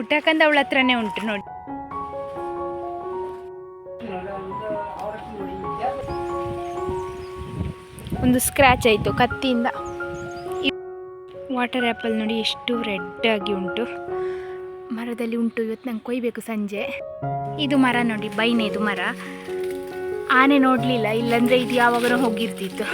ಪುಟ್ಟಕ್ಕಂದ ಅವಳ ಹತ್ರನೇ ಉಂಟು ನೋಡಿ. ಒಂದು ಸ್ಕ್ರ್ಯಾಚ್ ಆಯಿತು ಕತ್ತಿಯಿಂದ. ವಾಟರ್ ಆ್ಯಪಲ್ ನೋಡಿ ಎಷ್ಟು ರೆಡ್ ಆಗಿ ಉಂಟು. ಮರದಲ್ಲಿ ಉಂಟು, ಇವತ್ತು ನಂಗೆ ಕೊಯ್ಬೇಕು ಸಂಜೆ. ಇದು ಮರ ನೋಡಿ, ಬೈನೆದು ಮರ. ಆನೆ ನೋಡಲಿಲ್ಲ, ಇಲ್ಲಾಂದರೆ ಇದು ಯಾವಾಗಲೂ ಹೋಗಿರ್ತಿತ್ತು.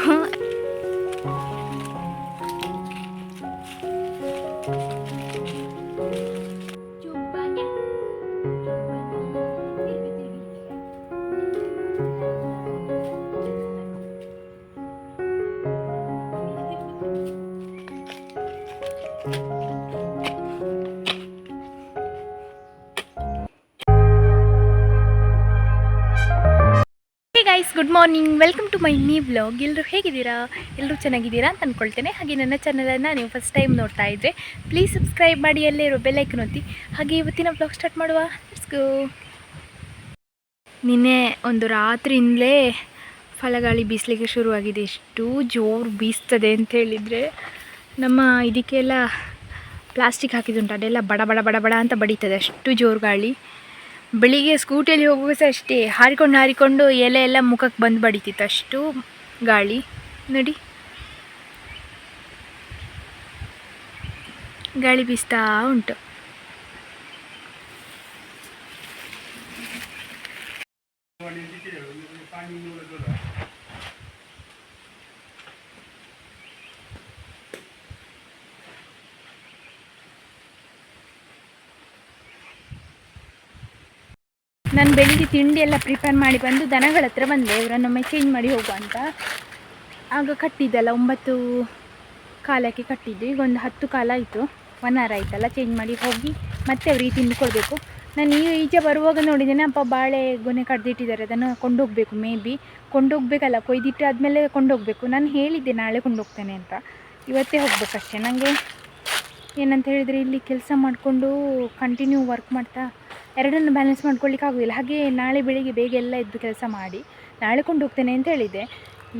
Good morning welcome to my new blog ಎಲ್ಲರೂ ಹೇಗಿದ್ದೀರಾ? ಎಲ್ಲರೂ ಚೆನ್ನಾಗಿದ್ದೀರಾ ಅಂತ ಅಂದ್ಕೊಳ್ತೇನೆ ಹಾಗೆ ನನ್ನ ಚಾನಲನ್ನು ನೀವು ಫಸ್ಟ್ ಟೈಮ್ ನೋಡ್ತಾ ಇದ್ದರೆ ಪ್ಲೀಸ್ ಸಬ್ಸ್ಕ್ರೈಬ್ ಮಾಡಿ, ಅಲ್ಲೇ ಇರೋ ಬೆಲ್ಲೈಕನ್ ಒತ್ತಿ. ಹಾಗೆ ಇವತ್ತಿನ ಬ್ಲಾಗ್ ಸ್ಟಾರ್ಟ್ ಮಾಡುವ. ಗೋ ನಿನ್ನೆ ಒಂದು ರಾತ್ರಿಯಿಂದಲೇ ಫಲಗಾಳಿ ಬೀಸಲಿಕ್ಕೆ ಶುರುವಾಗಿದೆ. ಎಷ್ಟು ಜೋರು ಬೀಸ್ತದೆ ಅಂತ ಹೇಳಿದರೆ ನಮ್ಮ ಇದಕ್ಕೆಲ್ಲ ಪ್ಲಾಸ್ಟಿಕ್ ಹಾಕಿದ್ದುಂಟು. ಅದೆಲ್ಲ ಬಡ ಬಡ ಬಡ ಬಡ ಅಂತ ಬಡೀತದೆ. ಅಷ್ಟು ಜೋರು ಗಾಳಿ. ಬೆಳಿಗ್ಗೆ ಸ್ಕೂಟಿಯಲ್ಲಿ ಹೋಗುವಾಗ ಅಷ್ಟೇ. ಹಾರಿಕೊಂಡು ಹಾರಿಕೊಂಡು ಎಲೆ ಎಲ್ಲ ಮುಖಕ್ಕೆ ಬಂದು ಬಡಿತಿತ್ತು. ಅಷ್ಟು ಗಾಳಿ. ನೋಡಿ. ಗಾಳಿ ಬೀಸ್ತಾ ಉಂಟು. ನಾನು ಬೆಳಿಗ್ಗೆ ತಿಂಡಿ ಎಲ್ಲ ಪ್ರಿಪೇರ್ ಮಾಡಿ ಬಂದು ದನಗಳ ಹತ್ರ ಬಂದೆ. ಇವರನ್ನೊಮ್ಮೆ ಚೇಂಜ್ ಮಾಡಿ ಹೋಗುವ ಅಂತ. ಆಗ ಕಟ್ಟಿದ್ದಲ್ಲ ಒಂಬತ್ತು ಕಾಲಕ್ಕೆ ಕಟ್ಟಿದ್ದು. ಈಗ ಒಂದು ಹತ್ತು ಕಾಲ ಆಯಿತು. ಒನ್ ಅವರ್ ಆಯಿತಲ್ಲ ಚೇಂಜ್ ಮಾಡಿ ಹೋಗಿ ಮತ್ತೆ ಅವ್ರಿಗೆ ತಿಂದು ಕೊಡಬೇಕು. ನಾನು ಈ ಈಚೆ ಬರುವಾಗ ನೋಡಿದ್ದೇನೆ ಅಪ್ಪ ಬಾಳೆ ಗೊನೆ ಕಡ್ದಿಟ್ಟಿದ್ದಾರೆ. ಅದನ್ನು ಕೊಂಡೋಗಬೇಕು ಮೇ ಬಿ ಕೊಂಡೋಗ್ಬೇಕಲ್ಲ, ಕೊಯ್ದಿಟ್ಟು ಆದಮೇಲೆ ಕೊಂಡೋಗಬೇಕು. ನಾನು ಹೇಳಿದ್ದೆ, ನಾಳೆ ಕೊಂಡೋಗ್ತೇನೆ ಅಂತ. ಇವತ್ತೇ ಹೋಗ್ಬೇಕಷ್ಟೇ. ನನಗೆ ಏನಂತ ಹೇಳಿದರೆ ಇಲ್ಲಿ ಕೆಲಸ ಮಾಡಿಕೊಂಡು ಕಂಟಿನ್ಯೂ ವರ್ಕ್ ಮಾಡ್ತಾ ಎರಡನ್ನು ಬ್ಯಾಲೆನ್ಸ್ ಮಾಡ್ಕೊಳ್ಳಿಕ್ಕೆ ಆಗೋದಿಲ್ಲ. ಹಾಗೆ ನಾಳೆ ಬೆಳಿಗ್ಗೆ ಬೇಗ ಎಲ್ಲ ಎದ್ದು ಕೆಲಸ ಮಾಡಿ ನಾಳೆ ಕೊಂಡೋಗ್ತೇನೆ ಅಂತ ಹೇಳಿದ್ದೆ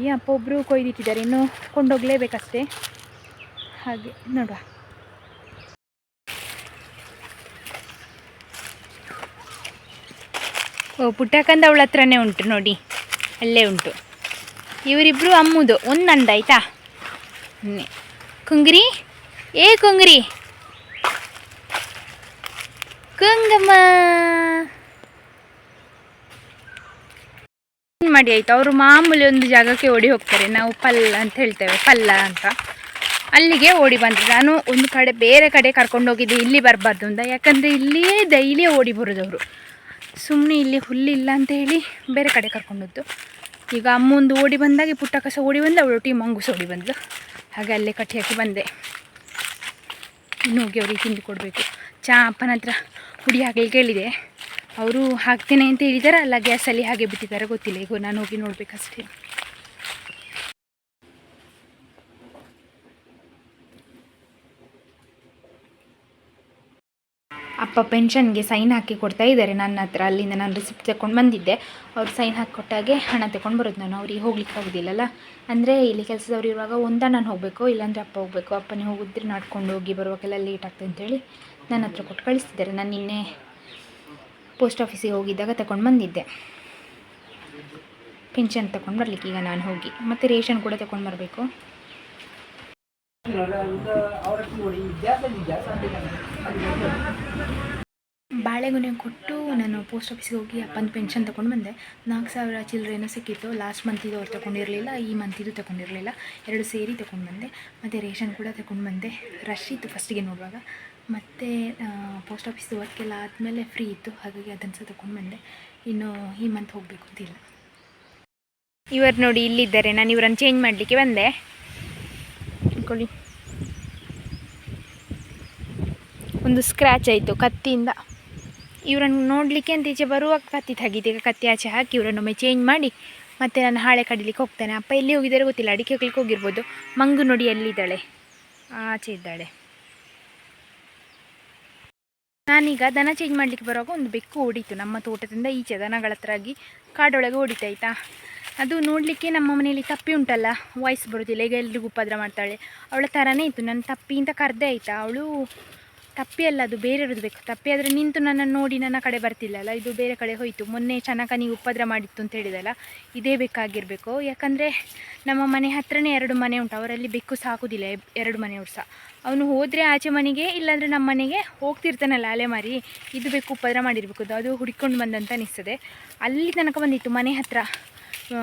ಈ ಅಪ್ಪ ಒಬ್ಬರು ಕೊಯ್ದಿಟ್ಟಿದ್ದಾರೆ. ಇನ್ನು ಕೊಂಡೋಗಲೇಬೇಕಷ್ಟೇ. ಹಾಗೆ ನೋಡುವ. ಓ, ಪುಟ್ಟಕ್ಕಂದ ಅವಳ ಹತ್ರನೇ ಉಂಟು ನೋಡಿ. ಅಲ್ಲೇ ಉಂಟು. ಇವರಿಬ್ಬರು ಅಮ್ಮುದು. ಒಂದು ನಂದಾಯ್ತಾ? ಕುಂಗ್ರಿ? ಏ, ಕುಂಗ್ರಿ? ಕುಂಗಮ್ಮ ಏನ್ ಮಾಡಿ ಆಯ್ತು? ಅವರು ಮಾಮೂಲಿ ಒಂದು ಜಾಗಕ್ಕೆ ಓಡಿ ಹೋಗ್ತಾರೆ. ನಾವು ಪಲ್ಲ ಅಂತ ಹೇಳ್ತೇವೆ, ಪಲ್ಲ ಅಂತ. ಅಲ್ಲಿಗೆ ಓಡಿ ಬಂದರು. ನಾನು ಒಂದು ಕಡೆ, ಬೇರೆ ಕಡೆ ಕರ್ಕೊಂಡು ಹೋಗಿದ್ದೆ. ಇಲ್ಲಿ ಬರಬಾರ್ದು ಅಂತ. ಯಾಕಂದರೆ ಇಲ್ಲಿಯೇ ಡೈಲಿ ಓಡಿ ಬರೋದು ಅವರು ಸುಮ್ಮನೆ ಇಲ್ಲಿ ಹುಲ್ಲಿಲ್ಲ ಅಂತ ಹೇಳಿ ಬೇರೆ ಕಡೆ ಕರ್ಕೊಂಡದ್ದು ಈಗ ಅಮ್ಮೊಂದು ಓಡಿ ಬಂದಾಗೆ ಪುಟ್ಟ ಕಸ ಓಡಿ ಬಂದು, ಅವಳು ಟೀ ಮಂಗುಸ್ ಓಡಿ ಬಂದು ಹಾಗೆ ಅಲ್ಲೇ ಕಟ್ಟಿ ಹಾಕಿ ಬಂದೆ. ಇನ್ನು ಹೋಗಿ ಅವ್ರಿಗೆ ತಿಂದು ಕೊಡಬೇಕು. ಚಾ ಅಪ್ಪನ ಹತ್ರ ಹುಡಿ ಹಾಕಲಿ ಕೇಳಿದೆ. ಅವರು ಹಾಕ್ತೇನೆ ಅಂತ ಹೇಳಿದ್ದಾರೆ ಅಲ್ಲ ಗ್ಯಾಸಲ್ಲಿ ಹಾಗೆ ಬಿಟ್ಟಿದ್ದಾರೆ, ಗೊತ್ತಿಲ್ಲ. ಈಗ ನಾನು ಹೋಗಿ ನೋಡಬೇಕಷ್ಟೇ. ಅಪ್ಪ ಪೆನ್ಷನ್ಗೆ ಸೈನ್ ಹಾಕಿ ಕೊಡ್ತಾ ಇದ್ದಾರೆ. ನನ್ನ ಹತ್ರ ಅಲ್ಲಿಂದ ನಾನು ರಿಸಿಪ್ಟ್ ತಗೊಂಡು ಬಂದಿದ್ದೆ. ಅವ್ರು ಸೈನ್ ಹಾಕಿ ಕೊಟ್ಟಾಗೆ ಹಣ ತಗೊಂಡು ಬರೋದು ನಾನು. ಅವ್ರಿಗೆ ಹೋಗ್ಲಿಕ್ಕೆ ಆಗೋದಿಲ್ಲಲ್ಲ. ಅಂದರೆ ಇಲ್ಲಿ ಕೆಲಸದವ್ರು ಇರುವಾಗ ಒಂದ ನಾನು ಹೋಗಬೇಕು, ಇಲ್ಲಾಂದರೆ ಅಪ್ಪ ಹೋಗಬೇಕು. ಅಪ್ಪನೇ ಹೋಗಿದ್ರೆ ನಡ್ಕೊಂಡು ಹೋಗಿ ಬರುವಾಗೆಲ್ಲ ಲೇಟ್ ಆಗ್ತದೆ ಅಂತೇಳಿ ನನ್ನ ಹತ್ರ ಕೊಟ್ಟು ಕಳಿಸ್ತಿದ್ದಾರೆ. ನಾನು ನಿನ್ನೆ ಪೋಸ್ಟ್ ಆಫೀಸಿಗೆ ಹೋಗಿದ್ದಾಗ ತಗೊಂಡು ಬಂದಿದ್ದೆ. ಪೆನ್ಷನ್ ತಗೊಂಡು ಬರ್ಲಿಕ್ಕೆ ಈಗ ನಾನು ಹೋಗಿ. ಮತ್ತು ರೇಷನ್ ಕೂಡ ತಗೊಂಡು ಬರಬೇಕು. ಬಾಳೆಗೊನೆ ಕೊಟ್ಟು ನಾನು ಪೋಸ್ಟ್ ಆಫೀಸ್ಗೆ ಹೋಗಿ ಅಪ್ಪನ ಪೆನ್ಷನ್ ತೊಗೊಂಡು ಬಂದೆ. ನಾಲ್ಕು ಸಾವಿರ ಚಿಲ್ಲರೆನೋ ಸಿಕ್ಕಿತ್ತು. ಲಾಸ್ಟ್ ಮಂತಿದು ಅವ್ರು ತೊಗೊಂಡಿರಲಿಲ್ಲ. ಈ ಮಂತಿದು ತೊಗೊಂಡಿರಲಿಲ್ಲ. ಎರಡು ಸೇರಿ ತೊಗೊಂಡು ಬಂದೆ. ಮತ್ತು ರೇಷನ್ ಕೂಡ ತಗೊಂಡು ಬಂದೆ. ರಶ್ ಇತ್ತು ಫಸ್ಟಿಗೆ ನೋಡುವಾಗ. ಮತ್ತು ಪೋಸ್ಟ್ ಆಫೀಸ್ ವರ್ಕೆಲ್ಲ ಆದಮೇಲೆ ಫ್ರೀ ಇತ್ತು. ಹಾಗಾಗಿ ಅದನ್ನು ಸಹ ತೊಗೊಂಡು ಬಂದೆ. ಇನ್ನು ಈ ಮಂತ್ ಹೋಗಬೇಕು ಅಂತಿಲ್ಲ ಇವರು ನೋಡಿ ಇಲ್ಲಿದ್ದಾರೆ. ನಾನು ಇವರನ್ನು ಚೇಂಜ್ ಮಾಡಲಿಕ್ಕೆ ಬಂದೆ. ಇಟ್ಕೊಳ್ಳಿ ಒಂದು ಸ್ಕ್ರ್ಯಾಚ್ ಆಯಿತು ಕತ್ತಿಯಿಂದ. ಇವರನ್ನು ನೋಡಲಿಕ್ಕೆ ಅಂತ ಈಚೆ ಬರುವಾಗ ಕತ್ತಿ ತೆಗೀತು. ಈಗ ಕತ್ತಿ ಆಚೆ ಹಾಕಿ ಇವರನ್ನೊಮ್ಮೆ ಚೇಂಜ್ ಮಾಡಿ ಮತ್ತೆ ನಾನು ಹಾಳೆ ಕಡಿಲಿಕ್ಕೆ ಹೋಗ್ತೇನೆ. ಅಪ್ಪ ಎಲ್ಲಿ ಹೋಗಿದ್ದಾರೆ ಗೊತ್ತಿಲ್ಲ. ಅಡಿಕೆ ಹೋಗ್ಲಿಕ್ಕೆ ಹೋಗಿರ್ಬೋದು. ಮಂಗು ನೋಡಿ ಎಲ್ಲಿದ್ದಾಳೆ? ಆಚೆ ಇದ್ದಾಳೆ. ನಾನೀಗ ದನ ಚೇಂಜ್ ಮಾಡಲಿಕ್ಕೆ ಬರುವಾಗ ಒಂದು ಬೆಕ್ಕು ಓಡಿತು. ನಮ್ಮ ತೋಟದಿಂದ ಈಚೆ ದನಗಳ ಹತ್ರ ಆಗಿ ಕಾಡೊಳಗೆ ಓಡಿತಾಯ್ತಾ ಅದು ನೋಡಲಿಕ್ಕೆ ನಮ್ಮ ಮನೆಯಲ್ಲಿ ತಪ್ಪಿ ಉಂಟಲ್ಲ. ವಾಯ್ಸ್ ಬರೋದಿಲ್ಲ. ಈಗ ಎಲ್ರಿಗೂ ಉಪದ್ರ ಮಾಡ್ತಾಳೆ. ಅವಳ ಥರನೇ ಇತ್ತು. ನನ್ನ ಅಂತ ಕರೆದೆ ಆಯಿತಾ. ಅವಳು ತಪ್ಪಿ ಅಲ್ಲ, ಅದು ಬೇರೆ ಬೇಕು. ತಪ್ಪಿ ಆದರೆ ನಿಂತು ನನ್ನ ನೋಡಿ ನನ್ನ ಕಡೆ ಬರ್ತಿಲ್ಲ ಅಲ್ಲ ಇದು ಬೇರೆ ಕಡೆ ಹೋಯಿತು. ಮೊನ್ನೆ ನೀವು ಉಪದ್ರ ಮಾಡಿತ್ತು ಅಂತ ಹೇಳಿದಲ್ಲ, ಇದೇ ಬೇಕಾಗಿರಬೇಕು. ಯಾಕಂದರೆ ನಮ್ಮ ಮನೆ ಹತ್ರನೇ ಎರಡು ಮನೆ ಉಂಟು, ಅವರಲ್ಲಿ ಬೆಕ್ಕು ಸಾಕುವುದಿಲ್ಲ ಎಬ್- ಎರಡು ಮನೆಯವ್ರು ಸಹ ಅವನು ಹೋದರೆ ಆಚೆ ಮನೆಗೆ, ಇಲ್ಲಾಂದರೆ ನಮ್ಮ ಮನೆಗೆ ಹೋಗ್ತಿರ್ತಾನಲ್ಲ ಅಲೆ ಮಾರಿ ಇದು ಬೇಕು ಉಪದ್ರ ಮಾಡಿರಬೇಕು, ಅದು ಹುಡ್ಕೊಂಡು ಬಂದಂತ ಅನಿಸ್ತದೆ. ಅಲ್ಲಿ ತನಕ ಬಂದಿತ್ತು, ಮನೆ ಹತ್ರ.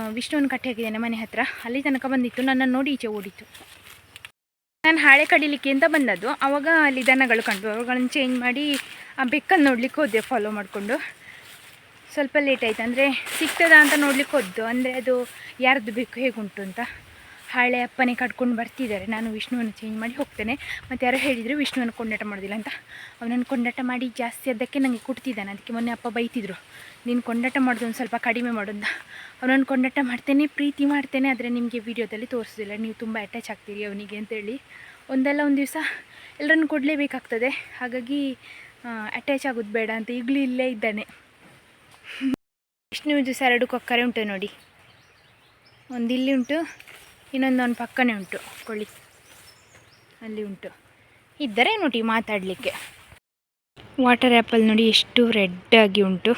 ವಿಷ್ಣುವನ್ನು ಕಟ್ಟಿ ಹಾಕಿದ್ದೇನೆ ಮನೆ ಹತ್ರ. ಅಲ್ಲಿ ತನಕ ಬಂದಿತ್ತು, ನನ್ನನ್ನು ನೋಡಿ ಈಚೆ ಓಡಿತು ನಾನು ಹಾಳೆ ಕಡಿಲಿಕ್ಕೆ ಅಂತ ಬಂದದ್ದು. ಆವಾಗ ಅಲ್ಲಿ ದನಗಳು ಕಂಡು ಅವುಗಳನ್ನು ಚೇಂಜ್ ಮಾಡಿ, ಆ ಬೆಕ್ಕನ್ನು ನೋಡ್ಲಿಕ್ಕೆ ಹೋದೆ ಫಾಲೋ ಮಾಡಿಕೊಂಡು. ಸ್ವಲ್ಪ ಲೇಟ್ ಆಯಿತು. ಅಂದರೆ ಸಿಗ್ತದಾ ಅಂತ ನೋಡ್ಲಿಕ್ಕೆ ಹೋದ್ದು. ಅಂದರೆ ಅದು ಯಾರ್ದು ಬೇಕು ಹೇಗುಂಟು ಅಂತ. ಹಾಳೆ ಅಪ್ಪನೇ ಕಟ್ಕೊಂಡು ಬರ್ತಿದ್ದಾರೆ. ನಾನು ವಿಷ್ಣುವನ್ನು ಚೇಂಜ್ ಮಾಡಿ ಹೋಗ್ತೇನೆ. ಮತ್ತು ಯಾರೋ ಹೇಳಿದರು ವಿಷ್ಣುವನ್ನು ಕೊಂಡಾಟ ಮಾಡೋದಿಲ್ಲ ಅಂತ. ಅವನನ್ನು ಕೊಂಡಾಟ ಮಾಡಿ ಜಾಸ್ತಿ ಅದಕ್ಕೆ ನನಗೆ ಕೊಡ್ತಿದ್ದಾನೆ ಅದಕ್ಕೆ ಮೊನ್ನೆ ಅಪ್ಪ ಬೈತಿದ್ರು. ನೀನು ಕೊಂಡಾಟ ಮಾಡೋದು ಒಂದು ಸ್ವಲ್ಪ ಕಡಿಮೆ ಮಾಡೋದು ಅವನನ್ನು ಕೊಂಡಾಟ ಮಾಡ್ತೇನೆ, ಪ್ರೀತಿ ಮಾಡ್ತೇನೆ, ಆದರೆ ನಿಮಗೆ ವೀಡಿಯೋದಲ್ಲಿ ತೋರಿಸೋದಿಲ್ಲ. ನೀವು ತುಂಬ ಅಟ್ಯಾಚ್ ಆಗ್ತೀರಿ ಅವನಿಗೆ ಅಂತೇಳಿ ಒಂದಲ್ಲ ಒಂದು ದಿವಸ ಎಲ್ಲರನ್ನು ಕೊಡಲೇಬೇಕಾಗ್ತದೆ. ಹಾಗಾಗಿ ಅಟ್ಯಾಚ್ ಆಗೋದು ಬೇಡ ಅಂತ ಈಗಲೂ ಇಲ್ಲೇ ಇದ್ದಾನೆ. ವಿಷ್ಣುವಿದು ದಿವಸ ಎರಡು ಕೊಕ್ಕರೆ ಉಂಟು ನೋಡಿ. ಒಂದು ಇಲ್ಲಿ ಉಂಟು. ಇನ್ನೊಂದು ಅವನ ಪಕ್ಕನೇ ಉಂಟು, ಕೊಳ್ಳಿ. ಅಲ್ಲಿ ಉಂಟು. ಇದ್ದರೆ ನೋಡಿ ಮಾತಾಡಲಿಕ್ಕೆ. ವಾಟರ್ ಆ್ಯಪಲ್ ನೋಡಿ ಎಷ್ಟು ರೆಡ್ ಆಗಿ ಉಂಟು.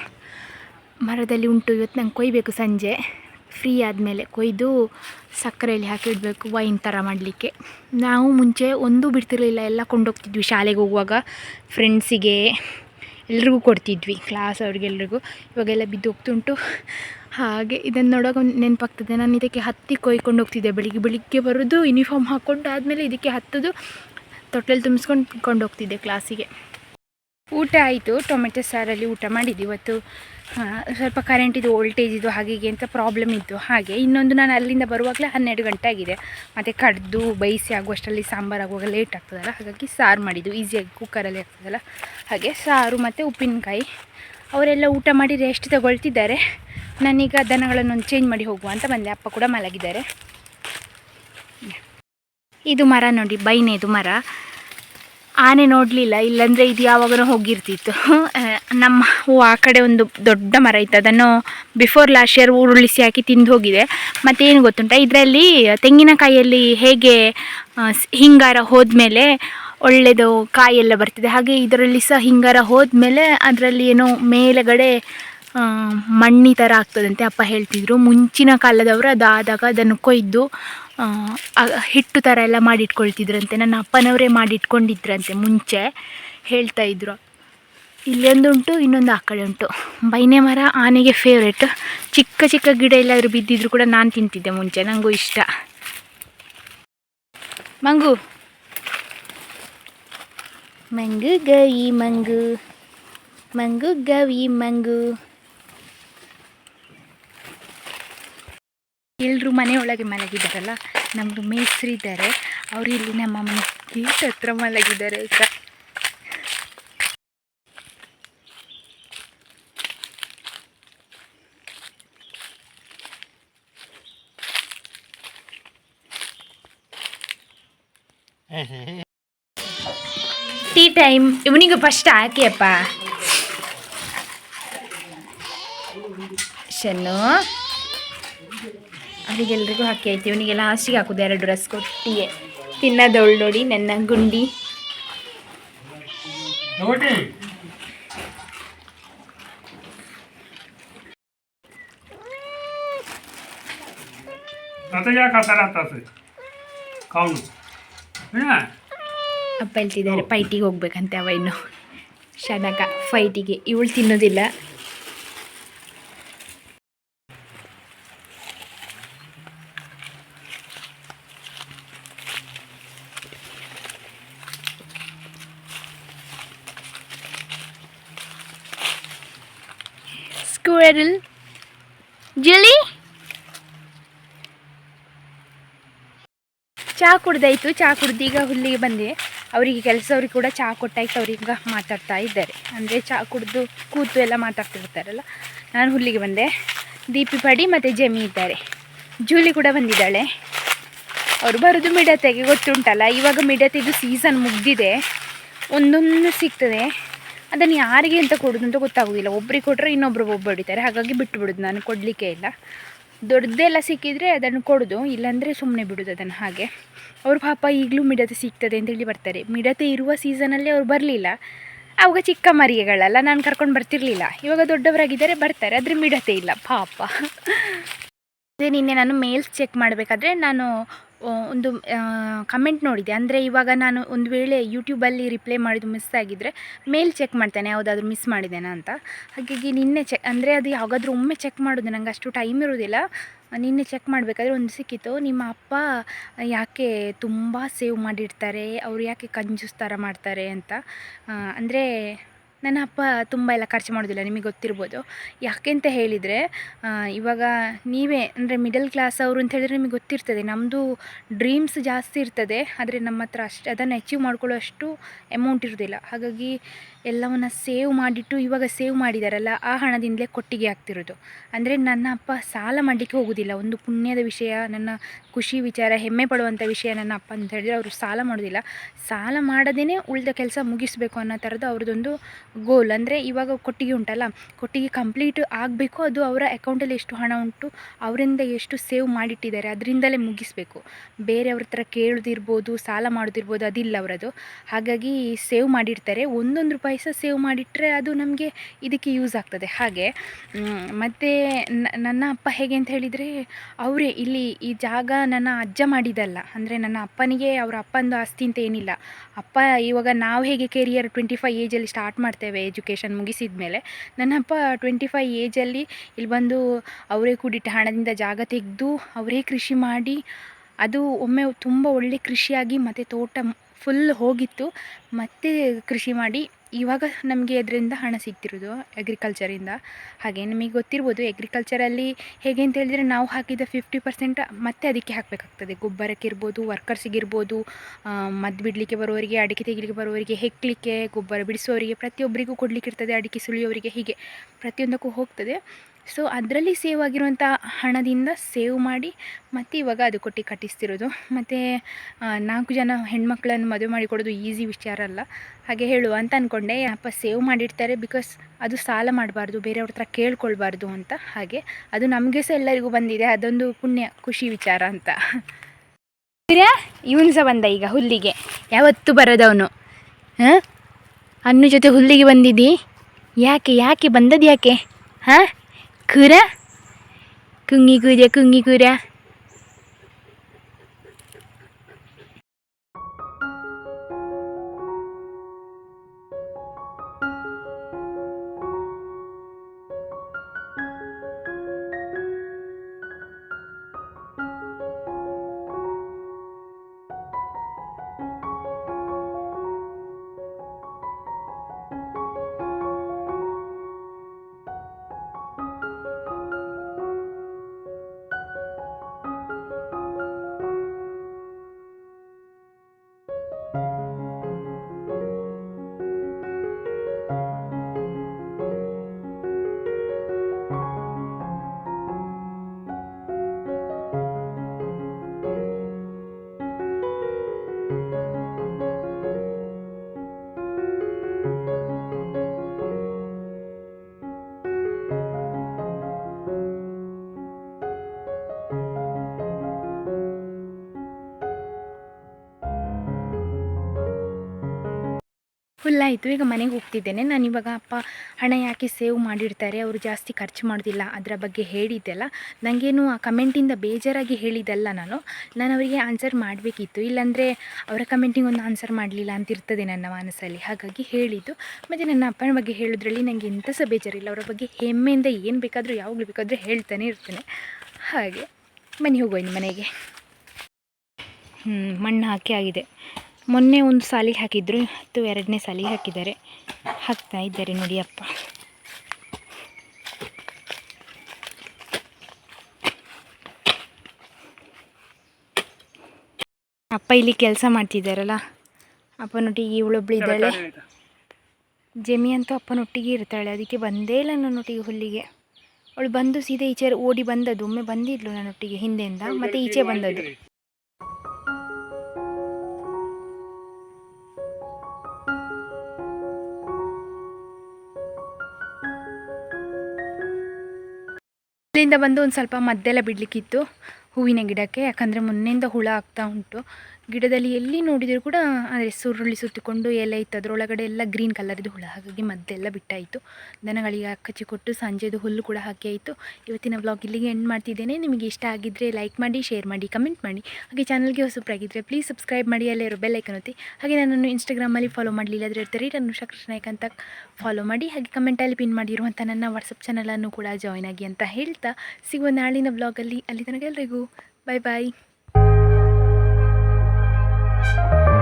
ಮರದಲ್ಲಿ ಉಂಟು, ಇವತ್ತು ನಂಗೆ ಕೊಯ್ಬೇಕು ಸಂಜೆ. ಫ್ರೀ ಆದಮೇಲೆ ಕೊಯ್ದು ಸಕ್ಕರೆಯಲ್ಲಿ ಹಾಕಿಡಬೇಕು ವೈನ್ ಥರ ಮಾಡಲಿಕ್ಕೆ. ನಾವು ಮುಂಚೆ ಒಂದೂ ಬಿಡ್ತಿರಲಿಲ್ಲ, ಎಲ್ಲ ಕೊಂಡೋಗ್ತಿದ್ವಿ ಶಾಲೆಗೆ ಹೋಗುವಾಗ. ಫ್ರೆಂಡ್ಸಿಗೆ ಎಲ್ರಿಗೂ ಕೊಡ್ತಿದ್ವಿ ಕ್ಲಾಸ್ ಅವ್ರಿಗೆಲ್ರಿಗೂ. ಇವಾಗೆಲ್ಲ ಬಿದ್ದು ಹೋಗ್ತುಂಟು ಹಾಗೆ ಇದನ್ನು ನೋಡೋಕೆ ನೆನಪಾಗ್ತದೆ. ನಾನು ಇದಕ್ಕೆ ಹತ್ತಿ ಕೊಯ್ಕೊಂಡು ಹೋಗ್ತಿದ್ದೆ. ಬೆಳಿಗ್ಗೆ ಬೆಳಿಗ್ಗೆ ಬರೋದು ಯೂನಿಫಾರ್ಮ್ ಹಾಕ್ಕೊಂಡು ಆದಮೇಲೆ ಇದಕ್ಕೆ ಹತ್ತೋದು ತೊಟ್ಟೆಲಿ ತುಂಬಿಸ್ಕೊಂಡು ಕೊಂಡು ಹೋಗ್ತಿದ್ದೆ ಕ್ಲಾಸಿಗೆ ಊಟ ಆಯಿತು. ಟೊಮೆಟೊ ಸಾರಲ್ಲಿ ಊಟ ಮಾಡಿದ್ದು ಇವತ್ತು ಸ್ವಲ್ಪ ಕರೆಂಟಿದು ವೋಲ್ಟೇಜ್ ಇದು ಹಾಗೆ ಹೀಗೆ ಅಂತ ಪ್ರಾಬ್ಲಮ್ ಇತ್ತು. ಹಾಗೆ ಇನ್ನೊಂದು ನಾನು ಅಲ್ಲಿಂದ ಬರುವಾಗಲೇ ಹನ್ನೆರಡು ಗಂಟೆ ಆಗಿದೆ. ಮತ್ತು ಕಡ್ದು, ಬೇಯಿಸಿ ಆಗುವಷ್ಟರಲ್ಲಿ ಸಾಂಬಾರು ಆಗುವಾಗ ಲೇಟ್ ಆಗ್ತದಲ್ಲ. ಹಾಗಾಗಿ ಸಾರು ಮಾಡಿದ್ದು. ಈಸಿಯಾಗಿ ಕುಕ್ಕರಲ್ಲಿ ಆಗ್ತದಲ್ಲ. ಹಾಗೆ ಸಾರು ಮತ್ತು ಉಪ್ಪಿನಕಾಯಿ. ಅವರೆಲ್ಲ ಊಟ ಮಾಡಿ ರೆಸ್ಟ್ ತಗೊಳ್ತಿದ್ದಾರೆ. ನಾನೀಗ ದನಗಳನ್ನು ಚೇಂಜ್ ಮಾಡಿ ಹೋಗುವ ಅಂತ ಬಂದೆ. ಅಪ್ಪ ಕೂಡ ಮಲಗಿದ್ದಾರೆ. ಇದು ಮರ ನೋಡಿ ಬೈನೇದು ಮರ. ಆನೆ ನೋಡಲಿಲ್ಲ, ಇಲ್ಲಾಂದರೆ ಇದು ಯಾವಾಗಲೂ ಹೋಗಿರ್ತಿತ್ತು. ನಮ್ಮ ಹೂ ಆ ಕಡೆ ಒಂದು ದೊಡ್ಡ ಮರ ಇತ್ತು. ಅದನ್ನು ಬಿಫೋರ್ ಲಾಸ್ಟ್ ಇಯರ್ ಉರುಳಿಸಿ ಹಾಕಿ ತಿಂದು ಹೋಗಿದೆ. ಮತ್ತು ಏನು ಗೊತ್ತುಂಟ? ಇದರಲ್ಲಿ ತೆಂಗಿನಕಾಯಿಯಲ್ಲಿ ಹೇಗೆ ಹಿಂಗಾರ ಹೋದ ಹೋದ್ಮೇಲೆ ಒಳ್ಳೆಯದು ಕಾಯೆಲ್ಲ ಬರ್ತಿದೆ. ಹಾಗೆ ಇದರಲ್ಲಿ ಸಹ ಹಿಂಗಾರ ಹೋದ್ಮೇಲೆ ಅದರಲ್ಲಿ ಏನೋ ಮೇಲೆಗಡೆ ಮಣ್ಣಿ ಥರ ಆಗ್ತದಂತೆ ಅಪ್ಪ ಹೇಳ್ತಿದ್ರು. ಮುಂಚಿನ ಕಾಲದವರು ಅದಾದಾಗ ಅದನ್ನು ಕೊಯ್ದು ಹಿಟ್ಟು ಥರ ಎಲ್ಲ ಮಾಡಿಟ್ಕೊಳ್ತಿದ್ರಂತೆ. ನನ್ನ ಅಪ್ಪನವರೇ ಮಾಡಿಟ್ಕೊಂಡಿದ್ರಂತೆ ಮುಂಚೆ. ಹೇಳ್ತಾ ಇದ್ರು. ಇಲ್ಲೊಂದುಂಟು, ಇನ್ನೊಂದು ಆ ಕಡೆ ಉಂಟು. ಬೈನೆ ಮರ, ಆನೆಗೆ ಫೇವ್ರೇಟ್ ಚಿಕ್ಕ ಚಿಕ್ಕ ಗಿಡ ಎಲ್ಲಾದರೂ ಬಿದ್ದಿದ್ರು ಕೂಡ ನಾನು ತಿಂತಿದ್ದೆ ಮುಂಚೆ. ನನಗೂ ಇಷ್ಟ. ಮಂಗು. ಮಂಗು ಗವಿ ಮಂಗು. ಮಂಗು ಗವಿ ಮಂಗು. ಎಲ್ಲರೂ ಮನೆಯೊಳಗೆ ಮಲಗಿದ್ದಾರಲ್ಲ ನಮ್ಮದು ಮೇಸ್ತ್ರಿ ಇದ್ದಾರೆ. ಅವರು ಇಲ್ಲಿ ನಮ್ಮ ಮನೆ ಗೇಟ್ ಹತ್ರ ಮಲಗಿದ್ದಾರೆ ಈಗ ಟೀ ಟೈಮ್. ಇವನಿಗೆ ಫಸ್ಟ್ ಹಾಕಿಯಪ್ಪ. ಶನ್ನು. ಅವರಿಗೆಲ್ರಿಗೂ ಹಾಕಿ ಆಯ್ತು. ಇವನಿಗೆ ಲಾಸ್ಟಿಗೆ ಹಾಕೋದು. ಎರಡು ಡ್ರೆಸ್ ಕೊಟ್ಟಿಯೇ. ತಿನ್ನೋದವಳು ನೋಡಿ ನನ್ನ ಗುಂಡಿ. ಅಪ್ಪ ಹೇಳ್ತಿದ್ದಾರೆ ಪೈಟಿಗೆ ಹೋಗ್ಬೇಕಂತೆ ಅವ ಇನ್ನು. ಶನಕ ಫೈಟಿಗೆ ಇವಳು ತಿನ್ನೋದಿಲ್ಲ. ಸ್ಕ್ವೇರಲ್ ಜಲಿ ಚಹಾ ಕುಡ್ದಾಯ್ತು ಚಹಾ ಕುಡ್ದು ಈಗ ಹುಲ್ಲಿಗೆ ಬಂದೆ ಅವರಿಗೆ ಕೆಲಸವ್ರಿಗೆ ಕೂಡ ಚಹಾ ಕೊಟ್ಟಾಯ್ತು ಅವ್ರಿಗೆ ಮಾತಾಡ್ತಾ ಇದ್ದಾರೆ. ಅಂದರೆ ಚಹಾ ಕುಡಿದು, ಕೂತು ಎಲ್ಲ ಮಾತಾಡ್ತಿರ್ತಾರಲ್ಲ. ನಾನು ಹುಲ್ಲಿಗೆ ಬಂದೆ. ದೀಪಿ ಪಡಿ ಮತ್ತು ಜಮಿ ಇದ್ದಾರೆ. ಜೂಲಿ ಕೂಡ ಬಂದಿದ್ದಾಳೆ. ಅವರು ಬರೋದು ಮಿಡತೆಗೆ, ಗೊತ್ತುಂಟಲ್ಲ? ಇವಾಗ ಮಿಡತೆದು ಸೀಸನ್ ಮುಗ್ದಿದೆ. ಒಂದೊಂದು ಸಿಗ್ತದೆ. ಅದನ್ನು ಯಾರಿಗೆ ಅಂತ ಕೊಡೋದು ಅಂತ ಗೊತ್ತಾಗೋದಿಲ್ಲ. ಒಬ್ರಿಗೆ ಕೊಟ್ಟರೆ ಇನ್ನೊಬ್ರು ಒಬ್ಬ ಹೊಡಿತಾರೆ ಹಾಗಾಗಿ ಬಿಟ್ಟು ಬಿಡೋದು ನಾನು ಕೊಡಲಿಕ್ಕೆ ಇಲ್ಲ. ದೊಡ್ಡದೆಲ್ಲ ಸಿಕ್ಕಿದರೆ ಅದನ್ನು ಕೊಡೋದು, ಇಲ್ಲಾಂದರೆ ಸುಮ್ಮನೆ ಬಿಡೋದು ಅದನ್ನು ಹಾಗೆ. ಅವ್ರ ಪಾಪ ಈಗಲೂ ಮಿಡತೆ ಸಿಗ್ತದೆ ಅಂತೇಳಿ ಬರ್ತಾರೆ. ಮಿಡತೆ ಇರುವ ಸೀಸನಲ್ಲಿ ಅವ್ರು ಬರಲಿಲ್ಲ. ಅವಾಗ ಚಿಕ್ಕ ಮರಿಗೆಗಳಲ್ಲ, ನಾನು ಕರ್ಕೊಂಡು ಬರ್ತಿರ್ಲಿಲ್ಲ. ಇವಾಗ ದೊಡ್ಡವರಾಗಿದ್ದಾರೆ, ಬರ್ತಾರೆ. ಆದರೆ ಮಿಡತೆ ಇಲ್ಲ. ಪಾಪ. ಅದೇ ನಿನ್ನೆ ನಾನು ಮೇಲ್ಸ್ ಚೆಕ್ ಮಾಡಬೇಕಾದ್ರೆ ನಾನು ಒಂದು ಕಮೆಂಟ್ ನೋಡಿದೆ. ಅಂದರೆ ಇವಾಗ ನಾನು ಒಂದು ವೇಳೆ ಯೂಟ್ಯೂಬಲ್ಲಿ ರಿಪ್ಲೈ ಮಾಡಿದ್ದು ಮಿಸ್ ಆಗಿದ್ದರೆ ಮೇಲ್ ಚೆಕ್ ಮಾಡ್ತೇನೆ, ಯಾವುದಾದ್ರೂ ಮಿಸ್ ಮಾಡಿದ್ದೇನಾ ಅಂತ. ಹಾಗಾಗಿ ನಿನ್ನೆ ಚೆಕ್ ಅಂದರೆ ಅದು ಯಾವಾಗಾದ್ರೂ ಒಮ್ಮೆ ಚೆಕ್ ಮಾಡೋದು, ನಂಗೆ ಅಷ್ಟು ಟೈಮ್ ಇರೋದಿಲ್ಲ. ನಿನ್ನೆ ಚೆಕ್ ಮಾಡಬೇಕಾದ್ರೆ ಒಂದು ಸಿಕ್ಕಿತ್ತು. ನಿಮ್ಮ ಅಪ್ಪ ಯಾಕೆ ತುಂಬ ಸೇವ್ ಮಾಡಿರ್ತಾರೆ? ಅವರು ಯಾಕೆ ಕಂಜೂಸ್ ಥರ ಮಾಡ್ತಾರೆ ಅಂತ. ಅಂದರೆ ನನ್ನ ಅಪ್ಪ ತುಂಬ ಎಲ್ಲ ಖರ್ಚು ಮಾಡೋದಿಲ್ಲ, ನಿಮಗೆ ಗೊತ್ತಿರ್ಬೋದು. ಯಾಕೆ ಅಂತ ಹೇಳಿದರೆ ಇವಾಗ ನೀವೇ, ಅಂದರೆ ಮಿಡಲ್ ಕ್ಲಾಸ್ ಅವರು ಅಂತ ಹೇಳಿದರೆ ನಿಮಗೆ ಗೊತ್ತಿರ್ತದೆ ನಮ್ಮದು ಡ್ರೀಮ್ಸ್ ಜಾಸ್ತಿ ಇರ್ತದೆ, ಆದರೆ ನಮ್ಮ ಹತ್ರ ಅಷ್ಟು ಅದನ್ನು ಅಚೀವ್ ಮಾಡ್ಕೊಳ್ಳೋ ಅಷ್ಟು ಅಮೌಂಟ್ ಇರೋದಿಲ್ಲ. ಹಾಗಾಗಿ ಎಲ್ಲವನ್ನು ಸೇವ್ ಮಾಡಿಟ್ಟು ಇವಾಗ ಸೇವ್ ಮಾಡಿದಾರಲ್ಲ, ಆ ಹಣದಿಂದಲೇ ಕೊಟ್ಟಿಗೆ ಆಗ್ತಿರೋದು ಅಂದರೆ ನನ್ನ ಅಪ್ಪ ಸಾಲ ಮಾಡಲಿಕ್ಕೆ ಹೋಗೋದಿಲ್ಲ. ಒಂದು ಪುಣ್ಯದ ವಿಷಯ, ನನ್ನ ಖುಷಿ ವಿಚಾರ, ಹೆಮ್ಮೆ ಪಡುವಂಥ ವಿಷಯ ನನ್ನ ಅಪ್ಪ ಅಂತ ಹೇಳಿದರೆ ಅವರು ಸಾಲ ಮಾಡೋದಿಲ್ಲ. ಸಾಲ ಮಾಡದೇ ಉಳಿದ ಕೆಲಸ ಮುಗಿಸಬೇಕು ಅನ್ನೋ ಥರದ್ದು ಅವ್ರದ್ದೊಂದು ಗೋಲ್ ಅಂದರೆ ಇವಾಗ ಕೊಟ್ಟಿಗೆ ಉಂಟಲ್ಲ, ಕೊಟ್ಟಿಗೆ ಕಂಪ್ಲೀಟ್ ಆಗಬೇಕು. ಅದು ಅವರ ಅಕೌಂಟಲ್ಲಿ ಎಷ್ಟು ಹಣ ಉಂಟು, ಅವರಿಂದ ಎಷ್ಟು ಸೇವ್ ಮಾಡಿಟ್ಟಿದ್ದಾರೆ, ಅದರಿಂದಲೇ ಮುಗಿಸಬೇಕು. ಬೇರೆಯವ್ರ ಹತ್ರ ಕೇಳೋದಿರ್ಬೋದು, ಸಾಲ ಮಾಡೋದಿರ್ಬೋದು, ಅದಿಲ್ಲ ಅವರದು. ಹಾಗಾಗಿ ಸೇವ್ ಮಾಡಿರ್ತಾರೆ. ಒಂದೊಂದು ರೂಪಾಯಿ ಸಹ ಸೇವ್ ಮಾಡಿಟ್ಟರೆ ಅದು ನಮಗೆ ಇದಕ್ಕೆ ಯೂಸ್ ಆಗ್ತದೆ. ಹಾಗೆ ಮತ್ತು ನನ್ನ ಅಪ್ಪ ಹೇಗೆ ಅಂತ ಹೇಳಿದರೆ, ಅವರೇ ಇಲ್ಲಿ ಈ ಜಾಗ ನನ್ನ ಅಜ್ಜ ಮಾಡಿದಲ್ಲ ಅಂದರೆ ನನ್ನ ಅಪ್ಪನಿಗೆ ಅವರ ಅಪ್ಪಂದು ಆಸ್ತಿ ಅಂತ ಏನಿಲ್ಲ. ಅಪ್ಪ ಇವಾಗ ನಾವು ಹೇಗೆ ಕೆರಿಯರ್ ಟ್ವೆಂಟಿ ಫೈವ್ ಏಜಲ್ಲಿ ಸ್ಟಾರ್ಟ್ ಮಾಡ್ತೇವೆ ಎಜುಕೇಷನ್ ಮುಗಿಸಿದ ಮೇಲೆ ನನ್ನ ಅಪ್ಪ ಟ್ವೆಂಟಿ ಫೈವ್ ಏಜಲ್ಲಿ ಇಲ್ಲಿ ಬಂದು ಅವರೇ ಕೂಡಿಟ್ಟ ಹಣದಿಂದ ಜಾಗ ತೆಗೆದು ಅವರೇ ಕೃಷಿ ಮಾಡಿ, ಅದು ಒಮ್ಮೆ ತುಂಬ ಒಳ್ಳೆ ಕೃಷಿಯಾಗಿ ಮತ್ತು ತೋಟ ಫುಲ್ ಹೋಗಿತ್ತು. ಮತ್ತೆ ಕೃಷಿ ಮಾಡಿ ಇವಾಗ ನಮಗೆ ಅದರಿಂದ ಹಣ ಸಿಗ್ತಿರೋದು ಅಗ್ರಿಕಲ್ಚರಿಂದ ಹಾಗೆ ನಿಮಗೆ ಗೊತ್ತಿರ್ಬೋದು ಎಗ್ರಿಕಲ್ಚರಲ್ಲಿ ಹೇಗೆ ಅಂತ ಹೇಳಿದರೆ ನಾವು ಹಾಕಿದ ಫಿಫ್ಟಿ ಪರ್ಸೆಂಟ್ ಮತ್ತೆ ಅದಕ್ಕೆ ಹಾಕಬೇಕಾಗ್ತದೆ. ಗೊಬ್ಬರಕ್ಕಿರ್ಬೋದು ವರ್ಕರ್ಸಿಗಿರ್ಬೋದು ಮದ್ದು ಬಿಡಲಿಕ್ಕೆ ಬರೋರಿಗೆ, ಅಡಿಕೆ ತೆಗಿಲಿಕ್ಕೆ ಬರೋರಿಗೆ ಹೆಕ್ಕಲಿಕ್ಕೆ ಗೊಬ್ಬರ ಬಿಡಿಸೋರಿಗೆ ಪ್ರತಿಯೊಬ್ಬರಿಗೂ ಕೊಡಲಿಕ್ಕಿರ್ತದೆ, ಅಡಿಕೆ ಸುಳಿಯೋರಿಗೆ ಹೀಗೆ ಪ್ರತಿಯೊಂದಕ್ಕೂ ಹೋಗ್ತದೆ. ಸೊ ಅದರಲ್ಲಿ ಸೇವ್ ಆಗಿರುವಂಥ ಹಣದಿಂದ ಸೇವ್ ಮಾಡಿ, ಮತ್ತು ಇವಾಗ ಅದು ಕೊಟ್ಟು ಕಟ್ಟಿಸ್ತಿರೋದು. ಮತ್ತು ನಾಲ್ಕು ಜನ ಹೆಣ್ಮಕ್ಳನ್ನು ಮದುವೆ ಮಾಡಿ ಕೊಡೋದು ಈಸಿ ವಿಚಾರ ಅಲ್ಲ. ಹಾಗೆ ಹೇಳು ಅಂತ ಅಂದ್ಕೊಂಡೆ ಅಪ್ಪ ಸೇವ್ ಮಾಡಿರ್ತಾರೆ ಬಿಕಾಸ್ ಅದು ಸಾಲ ಮಾಡಬಾರ್ದು, ಬೇರೆಯವ್ರ ಹತ್ರ ಕೇಳ್ಕೊಳ್ಬಾರ್ದು ಅಂತ. ಹಾಗೆ ಅದು ನಮಗೆ ಸಹ ಎಲ್ಲರಿಗೂ ಬಂದಿದೆ. ಅದೊಂದು ಪುಣ್ಯ, ಖುಷಿ ವಿಚಾರ ಅಂತ. ಇವನು ಸಹ ಬಂದ ಈಗ ಹುಲ್ಲಿಗೆ. ಯಾವತ್ತು ಬರೋದವನು? ಹಾಂ? ಅನ್ನು ಜೊತೆ ಹುಲ್ಲಿಗೆ ಬಂದಿದ್ದಿ? ಯಾಕೆ ಯಾಕೆ ಬಂದದ್ದು ಯಾಕೆ ಹಾಂ? 그래? 긍이 그래 긍이 그래 ಫುಲ್ ಆಯಿತು ಈಗ ಮನೆಗೆ ಹೋಗ್ತಿದ್ದೇನೆ. ನಾನು ಇವಾಗ ಅಪ್ಪ, ಹಣ ಯಾಕೆ ಸೇವ್ ಮಾಡಿರ್ತಾರೆ, ಅವರು ಜಾಸ್ತಿ ಖರ್ಚು ಮಾಡೋದಿಲ್ಲ ಅದರ ಬಗ್ಗೆ ಹೇಳಿದ್ದೆಲ್ಲ. ನನಗೇನು ಆ ಕಮೆಂಟಿಂದ ಬೇಜಾರಾಗಿ ಹೇಳಿದ್ದಲ್ಲ ನಾನು. ನಾನು ಅವರಿಗೆ ಆನ್ಸರ್ ಮಾಡಬೇಕಿತ್ತು. ಇಲ್ಲಾಂದರೆ ಅವರ ಕಮೆಂಟಿಗೆ ಒಂದು ಆನ್ಸರ್ ಮಾಡಲಿಲ್ಲ ಅಂತ ಇರ್ತದೆ ನನ್ನ ಮನಸ್ಸಲ್ಲಿ. ಹಾಗಾಗಿ ಹೇಳಿದ್ದು. ಮತ್ತು ನನ್ನ ಅಪ್ಪನ ಬಗ್ಗೆ ಹೇಳೋದ್ರಲ್ಲಿ ನನಗೆ ಎಂಥ ಸಹ ಬೇಜಾರಿಲ್ಲ. ಅವರ ಬಗ್ಗೆ ಹೆಮ್ಮೆಯಿಂದ ಏನು ಬೇಕಾದರೂ, ಯಾವಾಗಲೂ ಬೇಕಾದರೂ ಹೇಳ್ತಾನೆ ಇರ್ತೇನೆ. ಹಾಗೆ ಮನೆ ಹೋಗೋಣ ಮನೆಗೆ. ಹ್ಞೂ ಮಣ್ಣು ಹಾಕಿ ಆಗಿದೆ. ಮೊನ್ನೆ ಒಂದು ಸಾಲಿಗೆ ಹಾಕಿದ್ರು ಹತ್ತು ಎರಡನೇ ಸಾಲಿಗೆ ಹಾಕಿದ್ದಾರೆ. ಹಾಕ್ತಾ ಇದ್ದಾರೆ ನೋಡಿ ಅಪ್ಪ. ಅಪ್ಪ ಇಲ್ಲಿ ಕೆಲಸ ಮಾಡ್ತಿದ್ದಾರಲ್ಲ ಅಪ್ಪನೊಟ್ಟಿಗೆ ಇವಳೊಬ್ಳು ಇದ್ದಾಳೆ. ಜಮಿ ಅಂತೂ ಅಪ್ಪನೊಟ್ಟಿಗೆ ಇರ್ತಾಳೆ ಅದಕ್ಕೆ ಬಂದೇ ಇಲ್ಲ ನನ್ನೊಟ್ಟಿಗೆ ಹುಲ್ಲಿಗೆ. ಅವಳು ಬಂದು ಸೀದಾ ಈಚೆ ಓಡಿ ಬಂದದ್ದು ಒಮ್ಮೆ ಬಂದಿದ್ಲು ನನ್ನೊಟ್ಟಿಗೆ ಹಿಂದೆಯಿಂದ ಮತ್ತೆ ಈಚೆ ಬಂದದ್ದು. ಅಲ್ಲಿಂದ ಬಂದು ಒಂದು ಸ್ವಲ್ಪ ಮದ್ದೆಲ್ಲ ಬಿಡ್ಲಿಕ್ಕಿತ್ತು ಹೂವಿನ ಗಿಡಕ್ಕೆ. ಯಾಕಂದರೆ ಮೊನ್ನೆಯಿಂದ ಹುಳ ಆಗ್ತಾ ಉಂಟು. ಗಿಡದಲ್ಲಿ ಎಲ್ಲಿ ನೋಡಿದರೂ ಕೂಡ ಅಂದರೆ ಸುರುಳಿ ಸುತ್ತಿಕೊಂಡು ಎಲೆ ಇತ್ತು ಅದರೊಳಗಡೆ ಎಲ್ಲ ಗ್ರೀನ್ ಕಲರಿದ್ದು ಹುಳ. ಹಾಗಾಗಿ ಮದ್ದೆಲ್ಲ ಬಿಟ್ಟಾಯಿತು. ದನಗಳಿಗೆ ಕಚ್ಚಿ ಕೊಟ್ಟು ಸಂಜೆದು ಹುಲ್ಲು ಕೂಡ ಹಾಕಿ ಆಯಿತು. ಇವತ್ತಿನ ವ್ಲಾಗ್ ಇಲ್ಲಿಗೆ ಎಂಡ್ ಮಾಡ್ತಿದ್ದೇನೆ. ನಿಮಗೆ ಇಷ್ಟ ಆಗಿದ್ದರೆ ಲೈಕ್ ಮಾಡಿ ಶೇರ್ ಮಾಡಿ ಕಮೆಂಟ್ ಮಾಡಿ. ಹಾಗೆ ಚಾನಲ್ಗೆ ಹೊಸಬ್ರಾಗಿದ್ದರೆ ಪ್ಲೀಸ್ ಸಬ್ಸ್ಕ್ರೈಬ್ ಮಾಡಿ, ಅಲ್ಲೇ ಇರೋ ಬೆಲ್ ಐಕನ್ ಒತ್ತಿ. ಹಾಗೆ ನನ್ನನ್ನು ಇನ್ಸ್ಟಾಗ್ರಾಮಲ್ಲಿ ಫಾಲೋ ಮಾಡಲಿಲ್ಲ ಆದರೆ ಇರ್ತಾರೆ ನಾನು ನಾಯ್ಕ ಅಂತ ಫಾಲೋ ಮಾಡಿ. ಹಾಗೆ ಕಮೆಂಟಲ್ಲಿ ಪಿನ್ ಮಾಡಿರುವಂಥ ನನ್ನ ವಾಟ್ಸಪ್ ಚಾನಲನ್ನು ಕೂಡ ಜಾಯ್ನ್ ಆಗಿ ಅಂತ ಹೇಳ್ತಾ. ಸಿಗುವ ನಾಳಿನ ವ್ಲಾಗಲ್ಲಿ ಅಲ್ಲಿ ತನಕ ಎಲ್ರಿಗೂ ಬಾಯ್ ಬಾಯ್ Bye.